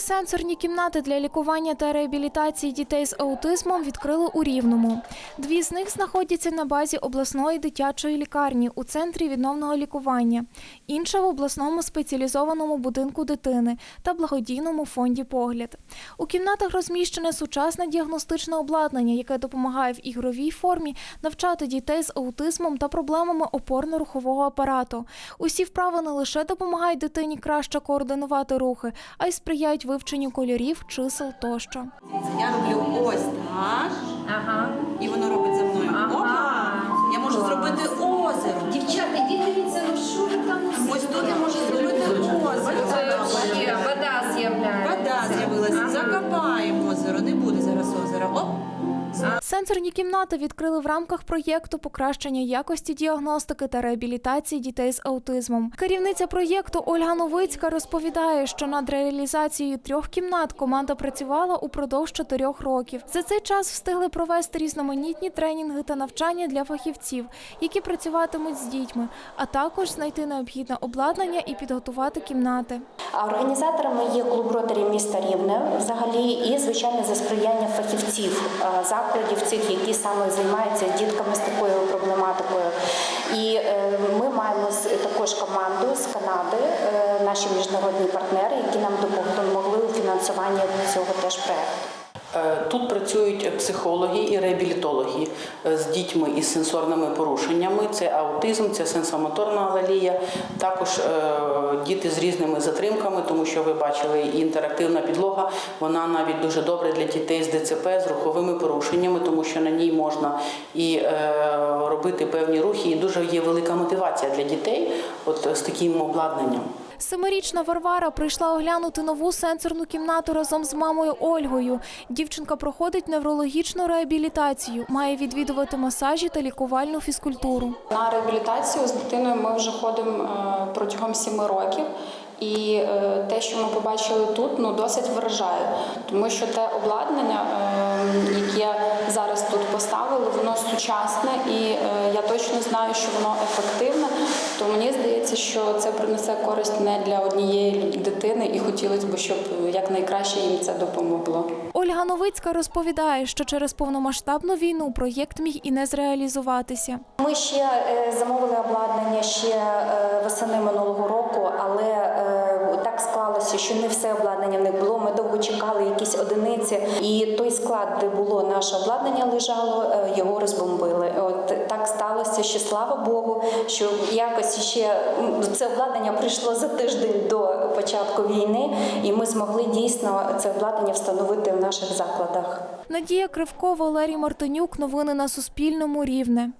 сенсорні кімнати для лікування та реабілітації дітей з аутизмом відкрили у Рівному. Дві з них знаходяться на базі обласної дитячої лікарні у центрі відновного лікування, інша в обласному спеціалізованому будинку дитини та благодійному фонді Погляд. У кімнатах розміщене сучасне діагностичне обладнання, яке допомагає в ігровій формі навчати дітей з аутизмом та проблемами опорно-рухового апарату. Усі вправи не лише допомагають дитині краще координувати рухи, а й сприяють вивченню кольорів, чисел тощо. Я роблю ось так, Ага. і воно робить за мною. Ага. Опа! Я можу Клас. зробити озеро. Дівчата, йдіть дивіться, ну що ви там? Ось тут я можу зробити озеро. Це ще вода з'являється. Вода з'явилася. Ага. Закопаємо озеро. Не буде зараз озера. Оп. Сенсорні кімнати відкрили в рамках проєкту покращення якості діагностики та реабілітації дітей з аутизмом. Керівниця проєкту Ольга Новицька розповідає, що над реалізацією трьох кімнат команда працювала упродовж чотирьох років. За цей час встигли провести різноманітні тренінги та навчання для фахівців, які працюватимуть з дітьми, а також знайти необхідне обладнання і підготувати кімнати. А Організаторами є клуб ротарі міста Рівне взагалі і звичайно за сприяння фахівців закладів цих, які саме займаються дітками з такою проблематикою. І е, ми маємо також команду з Канади, е, наші міжнародні партнери, які нам допомогли у фінансуванні цього теж проекту. Е, Тут працюють психологи і реабілітологи е, з дітьми із сенсорними порушеннями. Це аутизм, це сенсомоторна алалія, також е, діти з різними затримками, тому що ви бачили і інтерактивна підлога. Вона навіть дуже добре для дітей з ДЦП, з руховими порушеннями, тому що на ній можна і робити певні рухи, і дуже є велика мотивація для дітей, от з таким обладнанням. Семирічна Варвара прийшла оглянути нову сенсорну кімнату разом з мамою Ольгою. Дівчинка проходить неврологічну реабілітацію, має відвідувати масажі та лікувальну фізкультуру. На реабілітацію з дитиною ми вже ходимо е, протягом сіми років. І е, те, що ми побачили тут, ну досить вражає, тому що те обладнання, е, яке зараз тут поставили, воно сучасне, і я точно знаю, що воно ефективне. То мені здається, що це принесе користь не для однієї дитини, і хотілося б, щоб якнайкраще їм це допомогло. Ольга Новицька розповідає, що через повномасштабну війну проєкт міг і не зреалізуватися. Ми ще е, замовили обладнання ще весени минулого року, але е, що не все обладнання в них було. Ми довго чекали якісь одиниці, і той склад, де було наше обладнання, лежало, е, його розбомбили. От так сталося, що слава Богу, що якось ще це обладнання прийшло за тиждень до початку війни, і ми змогли дійсно це обладнання встановити в наших закладах. Надія Кривко, Валерій Мартинюк. Новини на Суспільному. Рівне.